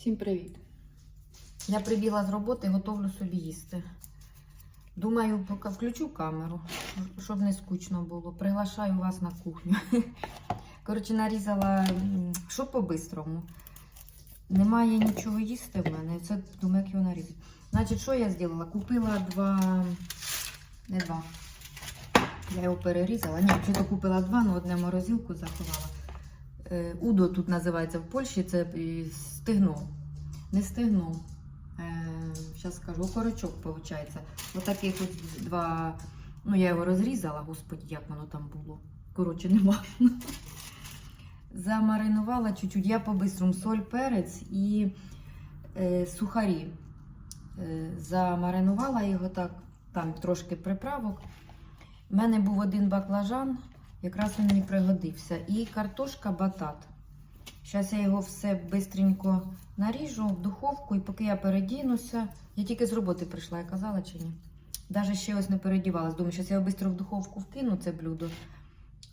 Всім привіт! Я прибіла з роботи, готовлю собі їсти. Думаю, поки включу камеру, щоб не скучно було. Приглашаю вас на кухню. Коротше, нарізала, що по-бистрому. Немає нічого їсти в мене. Це думаю, як його нарізати. Значить, що я зробила? Купила два. Не два. Я його перерізала. Ні, чи то купила два, але одне морозилку заховала. Е, Удо тут називається в Польщі, це е, стегно. Не стегно. Зараз скажу, окорочок, виходить. Отаких ось два. Ну, я його розрізала, господі, як воно там було. Коротше, нема. Замаринувала чуть-чуть. Я по-бистрому соль, перець і е, сухарі. Е, замаринувала його так, там трошки приправок. У мене був один баклажан, якраз він мені пригодився. І картошка батат. Зараз я його все швидко наріжу в духовку, і поки я передінуся, я тільки з роботи прийшла, я казала чи ні. Навіть ще ось не передівалась. Думаю, що я його швидко в духовку вкину це блюдо,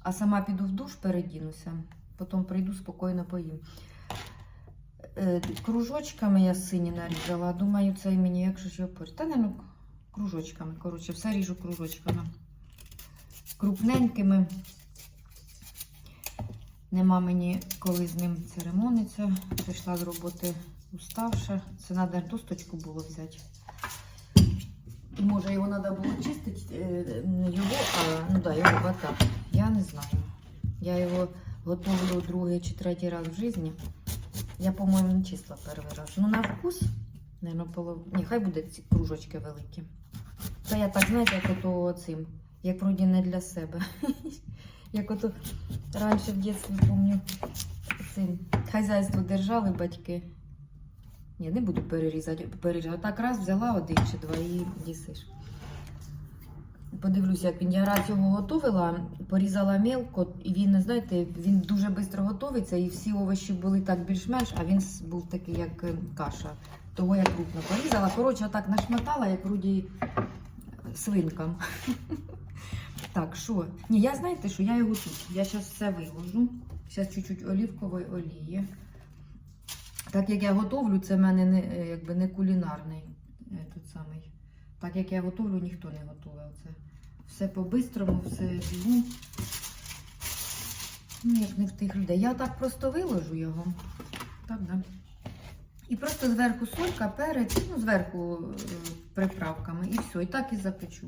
а сама піду в душ, передінуся. Потім прийду спокійно поїм. Е, Кружочками я сині нарізала. Думаю, це мені як же його порізати. Та не ну, кружочками. Коротше, все ріжу кружочками. Крупненькими. Нема мені коли з ним церемониться. Прийшла з роботи уставша. Це треба досточку було взяти. Може, його треба було чистити, не його, а ну да, його батат. Я не знаю. Я його готовлю другий чи третій раз в житті. Я, по-моєму, не числа перший раз. Ну, на вкус, наверное, полов... Ні, хай буде ці кружочки великі. Та я так, знаєте, як ото цим, як вроді не для себе. Як ото раніше в дитинстві, пам'ятаю, цим хазяйство держали батьки. Ні, не буду перерізати, перерізати. Так раз взяла один чи два і їсиш. Подивлюся, як він. Я раз його готувала, порізала мелко, і він, знаєте, він дуже швидко готується, і всі овочі були так більш-менш, а він був такий, як е, каша. Того я крупно порізала. Коротше, так нашматала, як вроді свинкам. Так, що? Ні, я знаєте, що я його тут. Я зараз все виложу. Зараз чуть-чуть олівкової олії. Так як я готовлю, це в мене не, е, якби не кулінарний е, тут самий. Так як я готовлю, ніхто не готує. Це все по-бистрому, все бігом. Ну, як не в тих людей. Я так просто виложу його. Так, да. І просто зверху солька, перець, ну, зверху е, приправками. І все. І так і запечу.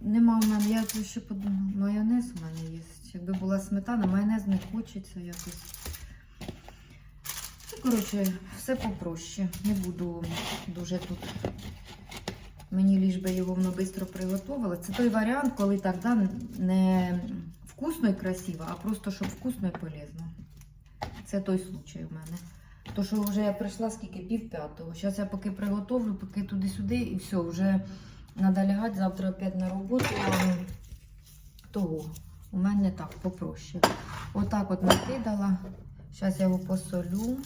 Нема в мене, я тут ще подумала, майонез у мене є. Якби була сметана, майонез не хочеться якось. Ну, коротше, все попроще. Не буду дуже тут. Мені ліж би його воно швидко приготувала. Це той варіант, коли так да, не вкусно і красиво, а просто щоб вкусно і полезно. Це той случай у мене. То, що вже я прийшла скільки пів п'ятого. Зараз я поки приготовлю, поки туди-сюди, і все, вже треба лягати завтра опять на роботу. Того. У мене так попроще. Отак от накидала. Зараз я його посолю.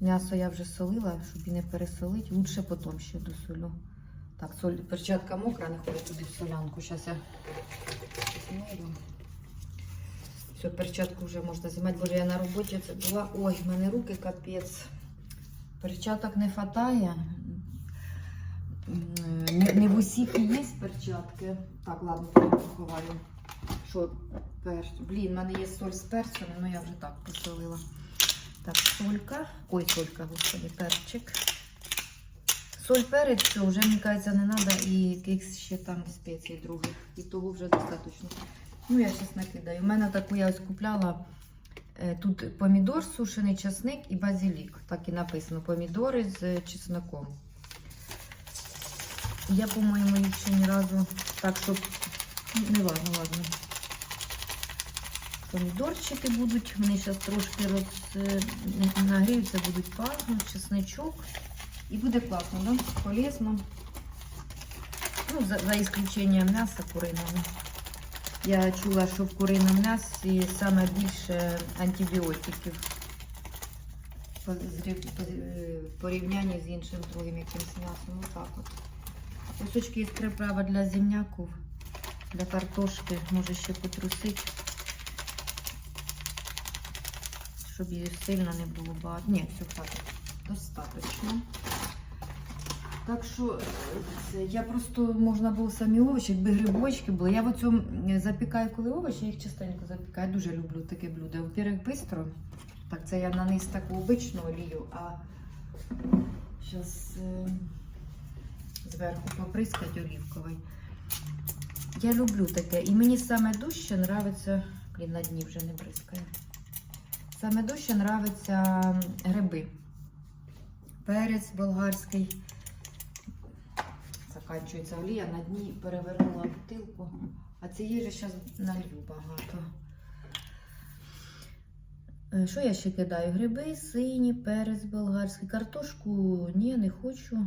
М'ясо я вже солила, щоб і не пересолити. Лучше потім ще досолю. Так, соль, перчатка мокра, не ходить туди в солянку. Зараз я змию. Все, перчатку вже можна знімати, бо я на роботі це була. Ой, в мене руки капець. Перчаток не вистачає. Не, не в усіх і є перчатки. Так, ладно, поховаю. Що, перч... Блін, в мене є соль з перцем, але я вже так посолила. Так, солька. Ой, солька, господи, перчик. Соль, перець, все, вже, мені кажеться, не треба і якихось ще там спецій других. І того вже достатньо. Ну, я зараз накидаю. У мене таку я ось купляла. е, Тут помідор, сушений часник і базилік. Так і написано. Помідори з чесноком. Я, по-моєму, їх ще ні разу так, щоб ну, не важно, ладно. Помідорчики будуть, вони зараз трошки роз... е, нагріються, будуть пахнути, чесничок. І буде класно, да? полезно. Ну, за, за исключением м'яса куриного. Я чула, що в куриному м'ясі саме більше антибіотиків по, е, в порівнянні з іншим другим якимось м'ясом. Отак от. Кусочки із приправи для земняків, для картошки, може ще потрусити. щоб її сильно не було багато. Ні, все хватить. Достаточно. Так що е, я просто можна було самі овочі, якби грибочки були. Я в оцьому е, запікаю, коли овочі, їх частенько запікаю. Дуже люблю таке блюдо. Во-первых, бистро. Так, це я наниз таку обичну олію, а зараз зверху поприскать олівковий. Я люблю таке. І мені саме дужче нравиться. Блін, на дні вже не бризкає. Саме дужче нравиться гриби. Перець болгарський. Заканчується олія, на дні перевернула бутилку. А цієї ж зараз налью багато. Е, Що я ще кидаю? Гриби, сині, перець болгарський. Картошку ні, не хочу.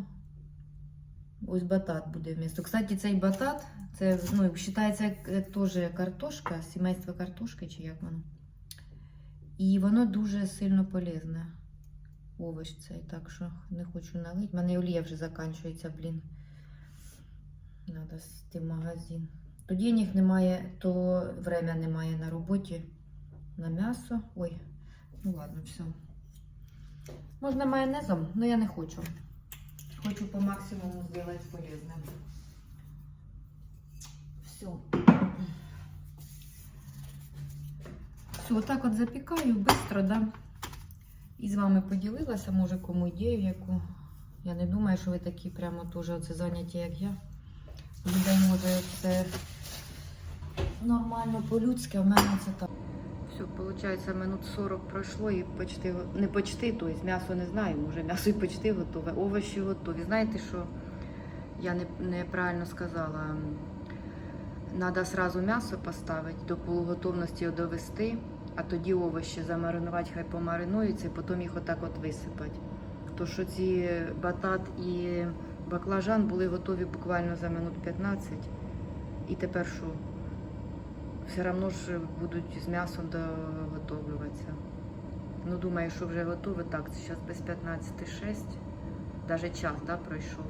Ось батат буде вмісто. Кстати, цей батат, це ну, вважається як теж картошка, сімейство картошки, чи як воно. І воно дуже сильно полезне. Овоч цей, так що не хочу налити. У мене олія вже закінчується, блін. Надо йти в магазин. То денег немає, то время немає на роботі на м'ясо. Ой, ну ладно, все. Можна майонезом, але я не хочу. Хочу по максимуму зробити полезним. Все. Все, отак от запікаю, швидко, да. І з вами поділилася, може кому ідею яку. Я не думаю, що ви такі прямо теж оце зайняті, як я. Людей може все нормально по-людськи, а в мене це так. Все, виходить, минут 40 пройшло і почти, не почти, то тобто м'ясо не знаю, може м'ясо і почти готове, овочі готові. Знаєте, що я не, неправильно сказала. Треба сразу м'ясо поставити, до полуготовності його довести, а тоді овочі замаринувати, хай помаринуються, і потім їх отак от висипати. То що ці батат і баклажан були готові буквально за минут 15. І тепер що? Все одно ж будуть з м'ясом доготовлюватися. Ну, думаю, що вже готове. Так, це зараз без 15.06. Навіть час да, пройшов.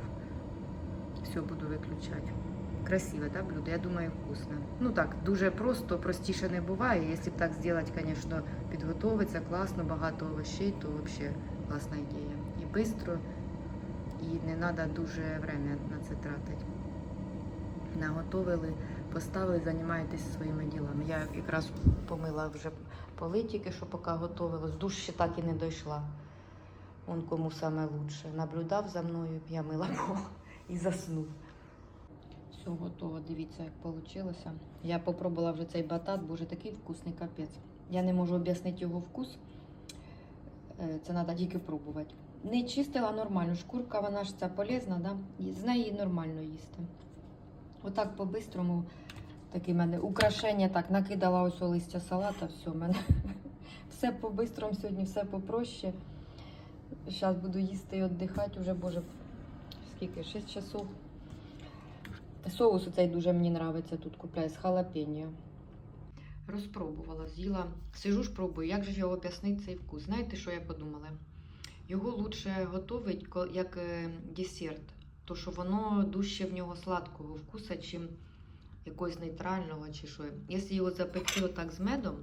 Все, буду виключати. Красиве, да, блюдо? Я думаю, вкусне. Ну так, дуже просто, простіше не буває. Якщо б так зробити, звісно, підготовиться класно, багато овочей, то взагалі класна ідея. І швидко, і не треба дуже время на це тратити. Наготовили, поставили, займаєтесь своїми ділами. Я якраз помила вже поли тільки, що поки готувалась. Душ ще так і не дійшла. Он кому саме лучше. Наблюдав за мною, я мила пол і заснув. Все готово, дивіться, як вийшло. Я попробувала вже цей батат, боже, такий вкусний капець. Я не можу об'яснити його вкус. Е, Це треба тільки пробувати. Не чистила нормально. Шкурка, вона ж ця полезна, да? З неї нормально їсти. Отак по-бистрому таке в мене украшення так накидала ось у листя салата, все, в мене все по-бистрому сьогодні, все попроще. Зараз буду їсти і віддихати уже, боже, скільки? 6 часов. Соус цей дуже мені подобається тут купляю з халапеньо. Розпробувала, з'їла. Сижу ж пробую, як же його об'яснити цей вкус. Знаєте, що я подумала? Його лучше готувати як е, десерт, то що воно дужче в нього сладкого вкуса, чим якогось нейтрального чи що. Якщо його запекти отак з медом,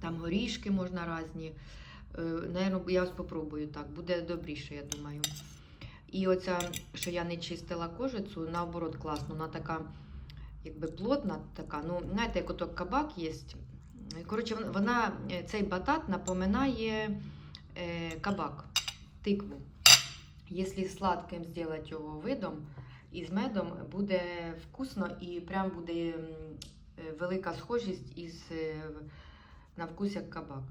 там горішки можна різні. Е, Наверно, я ось попробую так, буде добріше, я думаю. І оця, що я не чистила кожицю, наоборот, класно. Вона така, якби плотна, така. Ну, знаєте, як ото кабак є. Коротше, вона- цей батат напоминає е, кабак, тикву. Якщо сладким зробити його видом і з медом, буде вкусно і прям буде е, велика схожість із, е, на вкус як кабак.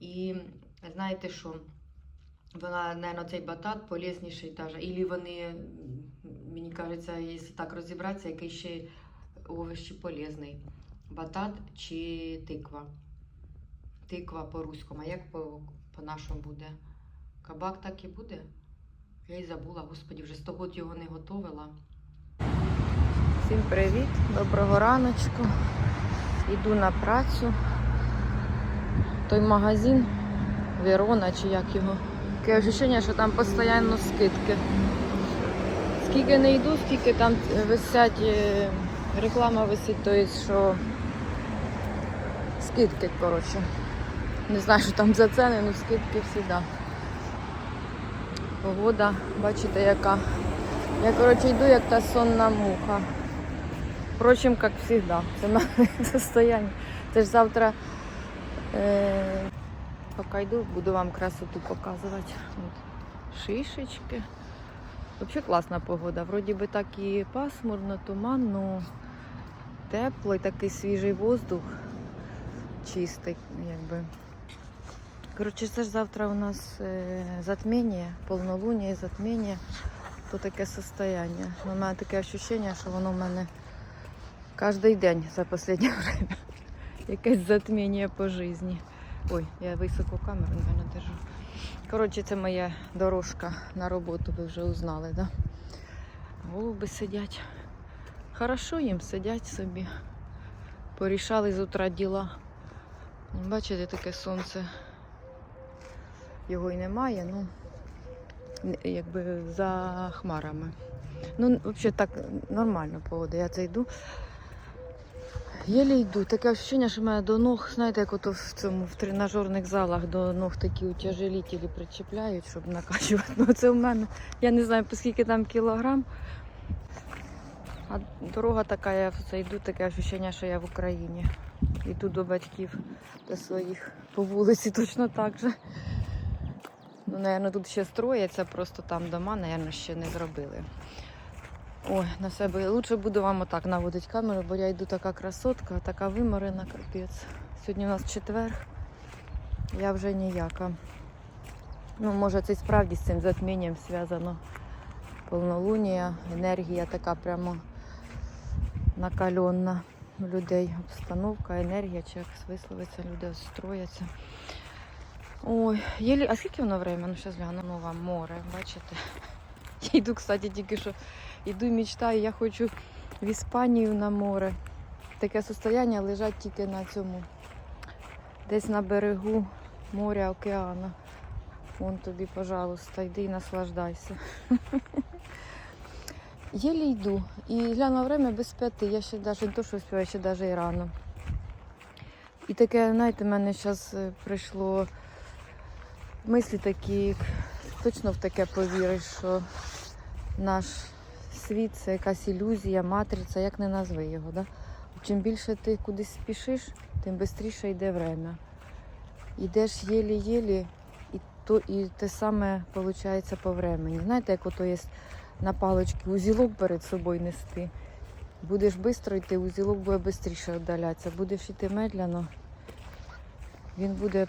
І знаєте що? Вона, наверное, цей батат полезніший даже. Ілі вони, мені кажеться, якщо так розібратися, який ще овощі полезний. Батат чи тиква? Тиква по-руському, а як по-нашому буде? Кабак так і буде? Я й забула, господі, вже 100 років його не готувала. Всім привіт, доброго раночку. Йду на працю. Той магазин Верона чи як його. Таке відчуття, що там постійно скидки. Скільки не йду, скільки там висять, е, реклама висить, то є, що скидки, коротше. Не знаю, що там за ціни, ну скидки завжди. Погода, бачите, яка. Я, коротше, йду, як та сонна муха. Впрочем, як завжди. Це на состояние. Це ж завтра. Е... Поки йду, буду вам красоту показувати. От. Шишечки. Взагалі класна погода. Вроді би так і пасмурно, туманно, тепло і такий свіжий воздух, чистий, якби. Коротше, це ж завтра у нас е, затміння, повнолуння і затміння. То таке состояние. У мене таке відчуття, що воно в мене кожен день за останнє время. Якесь затміння по житті. Ой, я високу камеру, не держу. Коротше, це моя дорожка на роботу, ви вже узнали, да? Голуби сидять. Хорошо їм сидять собі. Порішали з утра діла. Бачите, таке сонце. Його й немає, ну якби за хмарами. Ну, взагалі так нормально погода. Я це йду. Єлі йду. Таке відчуття, що в мене до ног, знаєте, як ото в цьому в тренажерних залах до ног такі утяжелітелі причіпляють, щоб накачувати. Ну це в мене. Я не знаю, по скільки там кілограм. А дорога така, я все йду, таке відчуття, що я в Україні. Йду до батьків до своїх по вулиці точно так же. Ну, напевно, тут ще строяться, просто там дома, напевно, ще не зробили. Ой, на себе лучше буду вам отак наводити камеру, бо я йду така красотка, така виморена, капець. Сьогодні у нас четвер, я вже ніяка. Ну, може, це справді з цим затмінням зв'язано. Повнолунія, енергія така прямо накальонна у людей. Обстановка, енергія, чи як висловиться, люди строяться. Ой, єлі... а скільки воно время? Ну, зараз гляну, ну море, бачите? Я йду, кстати, тільки що йду і мечтаю, я хочу в Іспанію на море. Таке состояння лежать тільки на цьому. Десь на берегу моря, океану. Вон тобі, пожалуйста, йди і наслаждайся. Єлі йду. І гляну время без п'яти. Я ще навіть не то, що співаю, ще навіть і рано. І таке, знаєте, в мене зараз прийшло мислі такі, точно в таке повіриш, що наш світ це якась ілюзія, матриця, як не назви його. Да? Чим більше ти кудись спішиш, тим швидше йде время. Йдеш єлі-єлі, і, то, і те саме виходить по времені. Знаєте, як ото є на паличці узілок перед собою нести. Будеш швидко йти, узілок буде швидше віддалятися. Будеш йти медляно, він буде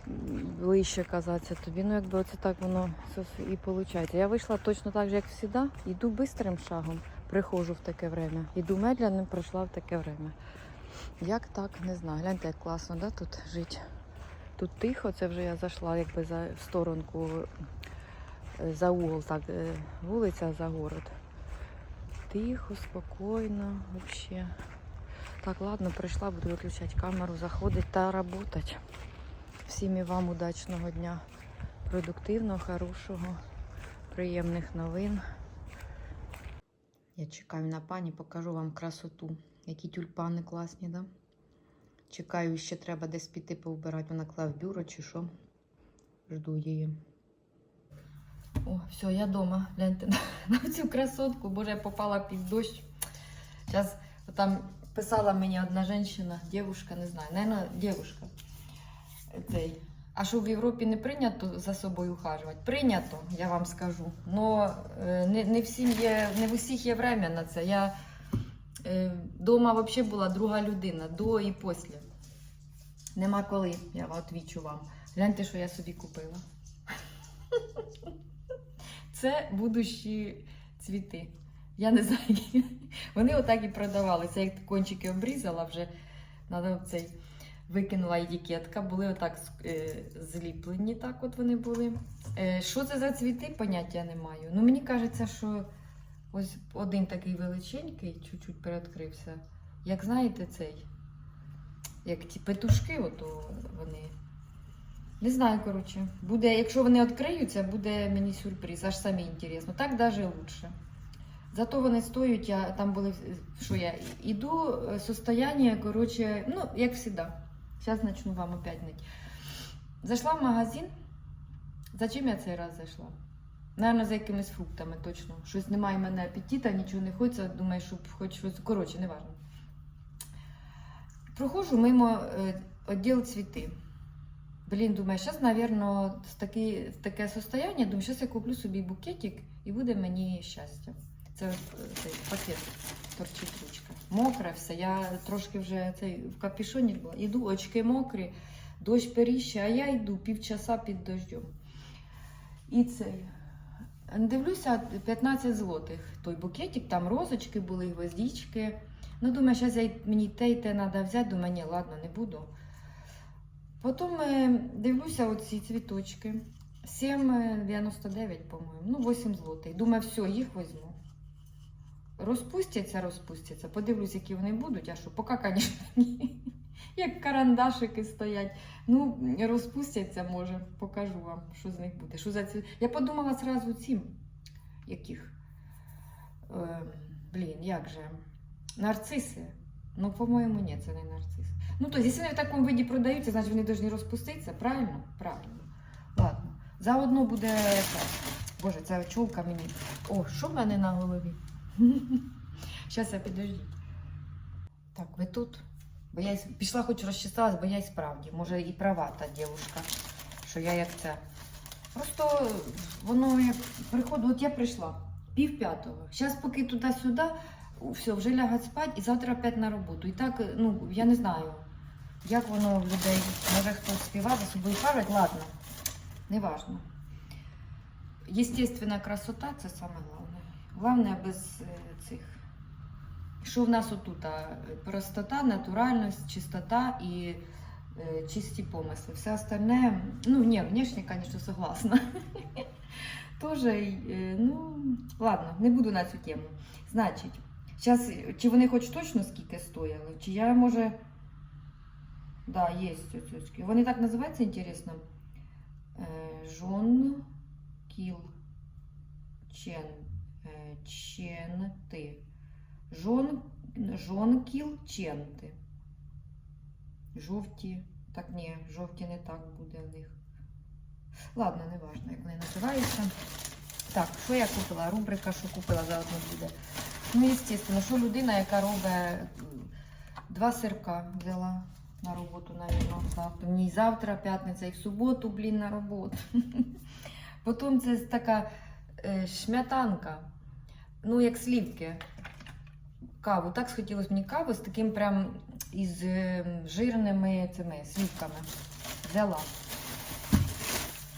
ближче казатися тобі. Ну, якби оце так воно все і виходить. Я вийшла точно так же, як завжди. Йду швидким шагом, приходжу в таке время. Йду медляним, прийшла в таке время. Як так, не знаю. Гляньте, як класно, да, тут жити. Тут тихо, це вже я зайшла якби за в сторонку, е, за угол, так, е, вулиця за город. Тихо, спокійно, взагалі. Так, ладно, прийшла, буду виключати камеру, заходити та працювати. Всім і вам удачного дня, продуктивного, хорошого, приємних новин. Я чекаю на пані, покажу вам красоту. Які тюльпани класні, да? Чекаю, ще треба десь піти повбирати. Вона клав бюро чи що. Жду її. О, все, я вдома. Гляньте на, цю красотку. Боже, я попала під дощ. Зараз там писала мені одна жінка, дівчинка, не знаю, наверное, дівчинка. Цей. А що в Європі не прийнято за собою ухажувати? Прийнято, я вам скажу. Но е, не, не, всім є, не в усіх є время на це. Я е, взагалі була друга людина, до і після. Нема коли, я відвічу вам. Гляньте, що я собі купила. Це будущі цвіти. Я не знаю. Вони отак і продавалися. Як кончики обрізала вже, надо цей викинула етикетка, були отак е, зліплені, так от вони були. Е, що це за цвіти, поняття не маю. Ну, мені кажеться, що ось один такий величенький, чуть-чуть передкрився. Як знаєте, цей, як ті петушки, ото вони. Не знаю, коротше. Буде, якщо вони відкриються, буде мені сюрприз, аж самі інтересно. Так навіть лучше. Зато вони стоять, я там були, що я іду, е, состояние, коротше, ну, як завжди. Зараз почну вам опять ныть. Зайшла в магазин. За чим я цей раз зайшла? Наверно, за якимись фруктами точно. Щось немає в мене апетита, нічого не хочеться. Думаю, щоб хоч щось. Коротше, не важливо. Проходжу мимо е, відділ цвіти. Блін, думаю, зараз, в таке, состояние, думаю, зараз я куплю собі букетик і буде мені щастя. Це е, цей пакет торчить ручка. Мокра все. Я трошки вже цей в капюшоні була. Іду, очки мокрі, дощ періще, а я йду півчаса під дождем. І цей. Дивлюся, 15 злотих. Той букетик, там розочки були, гвоздички. Ну, думаю, зараз я мені те і те треба взяти, думаю, ні, ладно, не буду. Потім е, дивлюся оці цвіточки. 7,99, по-моєму. Ну, 8 злотих. Думаю, все, їх візьму. Розпустяться, розпустяться. Подивлюсь, які вони будуть, а що, поки, звісно, ні. Як карандашики стоять. Ну, розпустяться, може, покажу вам, що з них буде. Що за ці... Я подумала зразу цим, яких. Е, блін, як же? Нарциси. Ну, по-моєму, ні, це не нарцис. Ну, то, якщо вони в такому виді продаються, значить вони повинні розпуститися, правильно? Правильно. Ладно. Заодно буде. Боже, ця чулка мені. О, що в мене на голові? Зараз я підождіть. Так, ви тут? Бо я пішла, хоч розчесалась, бо я й справді. Може і права та дівчинка, що я як це. Просто воно як приходить, от я прийшла пів п'ятого. Зараз поки туди-сюди, все, вже лягать спати і завтра опять на роботу. І так, ну, я не знаю, як воно в людей. Може хтось співає за собою кажуть, ладно, не важно. Естественна красота це саме головне. Головне без е, цих. Що в нас отут? Простота, натуральність, чистота і е, чисті помисли. Все остальне, ну, ні, внешне, звісно, согласна. Тоже, е, ну, ладно, не буду на цю тему. Значить, зараз, чи вони хоч точно скільки стояли, чи я може. Да, є оцюцькі. Вони так називаються, інтересно. Жон кіл чен, ченти. Жон, жонкіл ченти. Жовті. Так, ні, жовті не так буде в них. Ладно, не важно, як вони називаються. Так, що я купила? Рубрика, що купила заодно буде. Ну, звісно, що людина, яка робить два сирка взяла на роботу, навіть, завтра. Мені завтра п'ятниця, і в суботу, блін, на роботу. Потім це така е, шмятанка, ну, як слівки. Каву. Так схотілося мені каву з таким прям із е, жирними цими слівками. Взяла.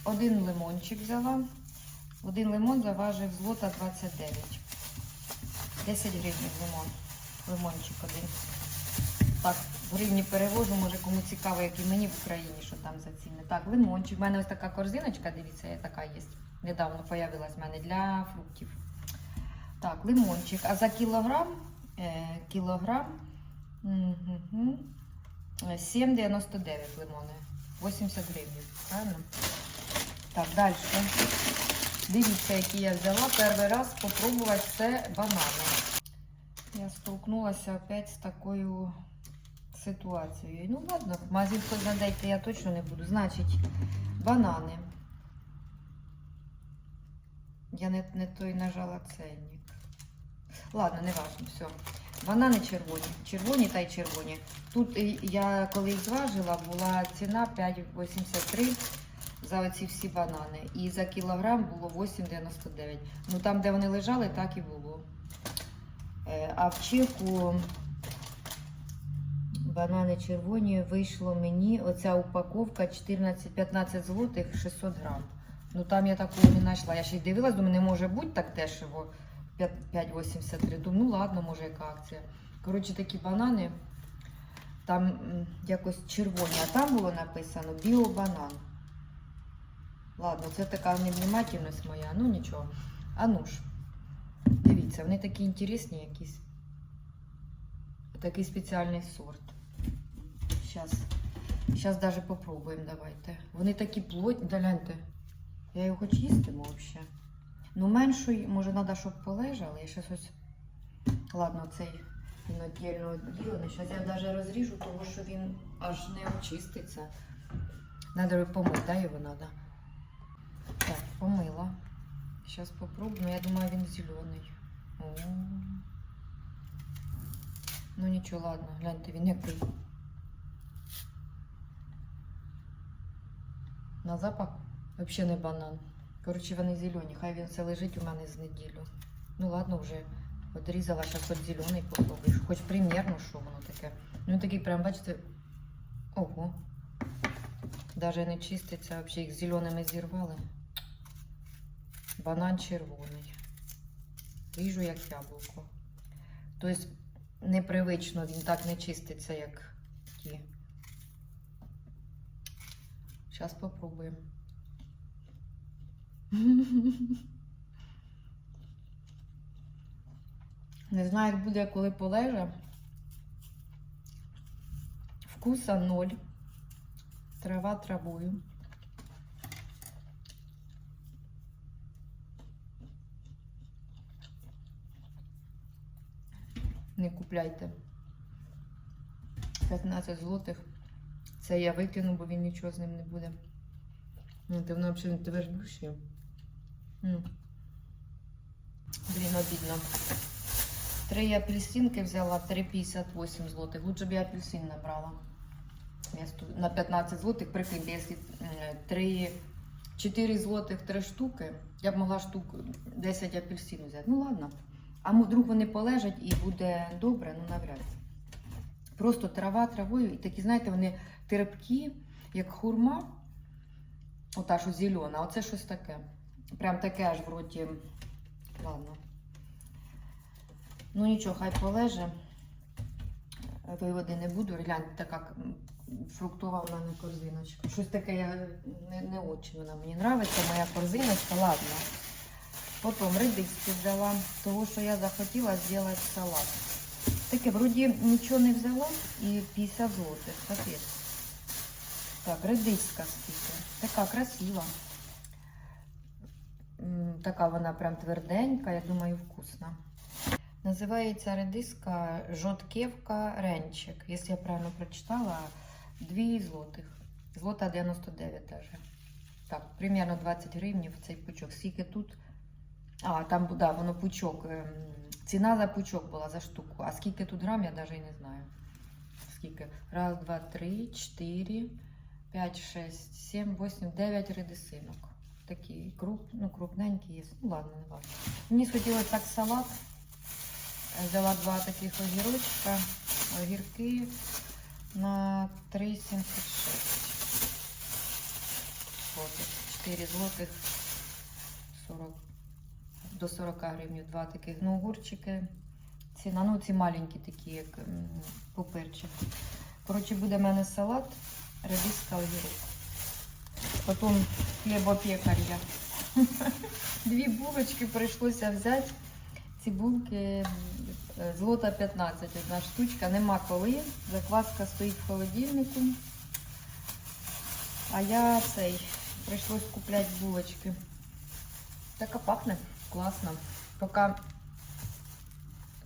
Один лимончик взяла. Один лимон заважив злота 29. 10 гривень лимон. Лимончик один. Так, в гривні перевожу, може кому цікаво, як і мені в Україні, що там за ціни. Так, лимончик. У мене ось така корзиночка, дивіться, є така є. Недавно появилась в мене для фруктів. Так, лимончик. А за кілограм, е, кілограм мгм, е, 7,99 лимони. 80 гривень, правильно? Так, далі. Дивіться, які я взяла. Перший раз спробувати це банани. Я столкнулася опять з такою ситуацією. Ну ладно, в магазин хоч надайте я точно не буду. Значить, банани. Я не, не той нажала ценник. Ладно, не важно, все. Банани червоні. Червоні та й червоні. Тут я коли їх зважила, була ціна 5,83 за оці всі банани. І за кілограм було 8,99. Ну там, де вони лежали, так і було. Е, А в чеку банани червоні вийшло мені оця упаковка 14-15 злотих 600 грам. Ну там я такого не знайшла. Я ще й дивилась, думаю, не може бути так дешево. 5,83. Думаю, ну ладно, може яка акція. Коротше, такі банани. Там якось червоні, а там було написано біобанан. Ладно, це така невнимательність моя, ну нічого. А ну ж, дивіться, вони такі інтересні якісь. Такий спеціальний сорт. Зараз. Зараз даже попробуємо, давайте. Вони такі плотні, гляньте. Я його хоч їстиму взагалі. Ну, менший, може, треба, щоб полежали. Я щас ось. Ладно, цей він відділений. Зараз я навіть розріжу, тому що він аж не очиститься. Надо помыть, да, його надо? Так, помила. Сейчас попробую. Ну, я думаю, він зелений. О. Ну нічого, ладно, гляньте, він який. На запах взагалі не банан. Коротше, вони зелені. Хай він це лежить у мене з неділю. Ну ладно, вже одрізала, зараз хоч зелений попробую. Хоч примірно, що воно таке. Ну такий прям, бачите. Ого. Даже не чиститься, взагалі їх зеленими зірвали. Банан червоний. Ріжу як яблуко. Тобто непривично він так не чиститься, як ті. Зараз попробуємо. Не знаю, як буде, коли полеже. Вкуса ноль. Трава травою. Не купляйте. 15 злотих. Це я викину, бо він нічого з ним не буде. Ну, ти воно взагалі тебе ж душі. Блін, обідно. Три апельсинки взяла, 3,58 злотих. Лучше б я апельсин набрала. На 15 злотих, прикиньте, якщо 3, 4 злотих 3 штуки, я б могла штук 10 апельсинів взяти. Ну ладно. А вдруг вони полежать і буде добре, ну навряд. Просто трава травою, і такі, знаєте, вони терпкі, як хурма. Ота, що зелена, оце щось таке. Прям таке аж в роті. Ладно. Ну нічого, хай полеже. Виводи не буду. Гляньте, така фруктова в мене корзиночка. Щось таке я не, не очень вона мені подобається, моя корзиночка, ладно. Потім редиски взяла, того, що я захотіла зробити салат. Таке, вроді нічого не взяла і 50 злотих, капець. Так, редиска скільки. Така красива. Така вона прям тверденька, я думаю, вкусна. Називається редиска Жотківка Ренчик. Якщо я правильно прочитала, 2 злотих. Злота 99 даже. Так, примерно 20 гривень цей пучок. Скільки тут? А, там, да, воно пучок. ем, Ціна за пучок була за штуку. А скільки тут грам, я навіть не знаю. Скільки? Раз, два, три, чотири, п'ять, шесть, сім, восемь, дев'ять редисинок. Такі круп, ну, крупненькі є. Ну ладно, не важно. Мені схотілося так салат. Взяла два таких огірочка, огірки на 3,76. Злотих. 4 злотих 40, до 40 гривень. Два таких ну, огурчики. Ціна, ну ці маленькі такі, як пупирчик. Коротше, буде в мене салат, редиска, огірок. Потім хлібопекар я. Дві булочки прийшлося взяти. Ці булки е, злота 15, одна штучка, нема коли. Закваска стоїть в холодильнику. А я цей прийшлось купляти булочки. Так пахне класно. Поки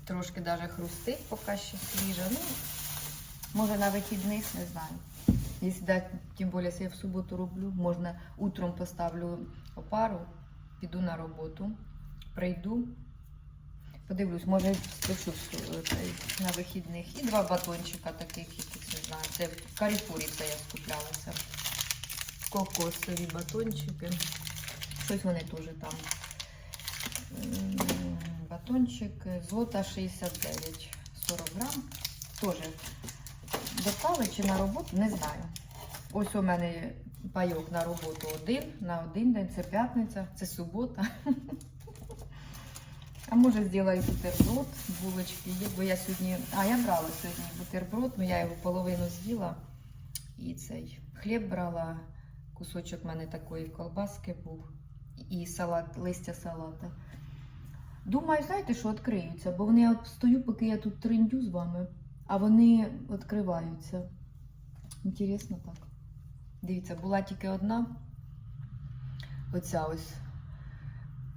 трошки даже хрустить, поки ще свіжа. Ну, може на вихідних, не знаю. Якщо да, тим більше, якщо я в суботу роблю, можна утром поставлю опару, піду на роботу, прийду, подивлюсь, може спешу всю- цей, на вихідних. І два батончика таких, яких не знаю. Це в Каріфурі це я скуплялася. Кокосові батончики. Щось вони теж там. Батончик злота 69, 40 грам. Теж до чи на роботу, не знаю. Ось у мене пайок на роботу один, на один день, це п'ятниця, це субота. А може зроблю бутерброд, булочки бо я сьогодні. А я брала сьогодні бутерброд, ну я його половину з'їла. І цей хліб брала, кусочок в мене такої колбаски був. І салат, листя салата. Думаю, знаєте, що відкриються, бо вони я стою, поки я тут триндю з вами, а вони відкриваються. Інтересно так. Дивіться, була тільки одна. Оця ось.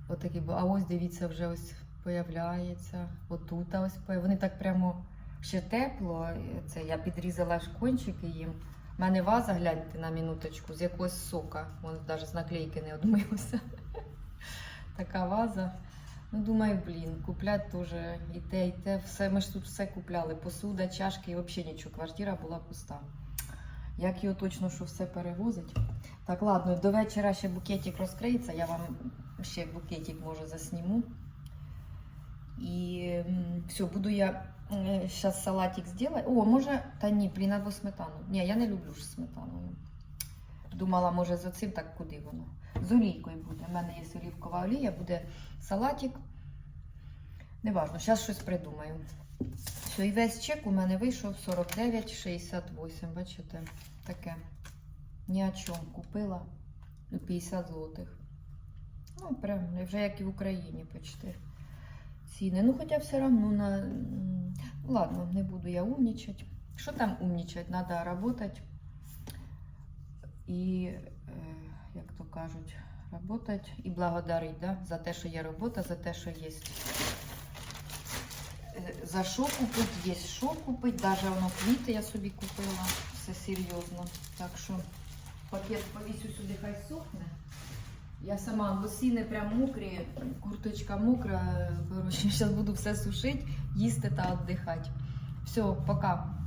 Отакі, а ось дивіться, вже ось появляється. Отут ось Вони так прямо ще тепло. Це я підрізала ж кончики їм. У мене ваза, гляньте на минуточку, з якогось сока. Вон навіть з наклейки не одмилося. Така ваза. Ну, думаю, блін, куплять теж і те, і те. Все, ми ж тут все купляли. Посуда, чашки і взагалі нічого. Квартира була пуста. Як його точно, що все перевозить. Так, ладно, до вечора ще букетик розкриється, я вам ще букетик може засніму. І все, буду я зараз салатик зробити. О, може, та ні, блін, сметану. Ні, я не люблю ж сметаною. Думала, може, з оцим так куди воно. З олійкою буде. У мене є олівкова олія, буде салатик. Неважно, зараз щось придумаю. Все, і весь чек у мене вийшов 49,68. Бачите, таке. Ні о чому купила. Ну, 50 злотих. Ну, прям вже як і в Україні почти ціни. Ну, хоча все одно на. ну, Ладно, не буду я умнічати. Що там умнічати? Треба працювати. І, е, як то кажуть, працювати і благодарити да? за те, що є робота, за те, що є. е, За що купити, є що купити. Навіть воно квіти я собі купила. Все серйозно. Так що пакет повісю сюди, хай сохне. Я сама лосіни прям мокрі, курточка мокра. Коротше, зараз буду все сушити, їсти та віддихати. Все, пока.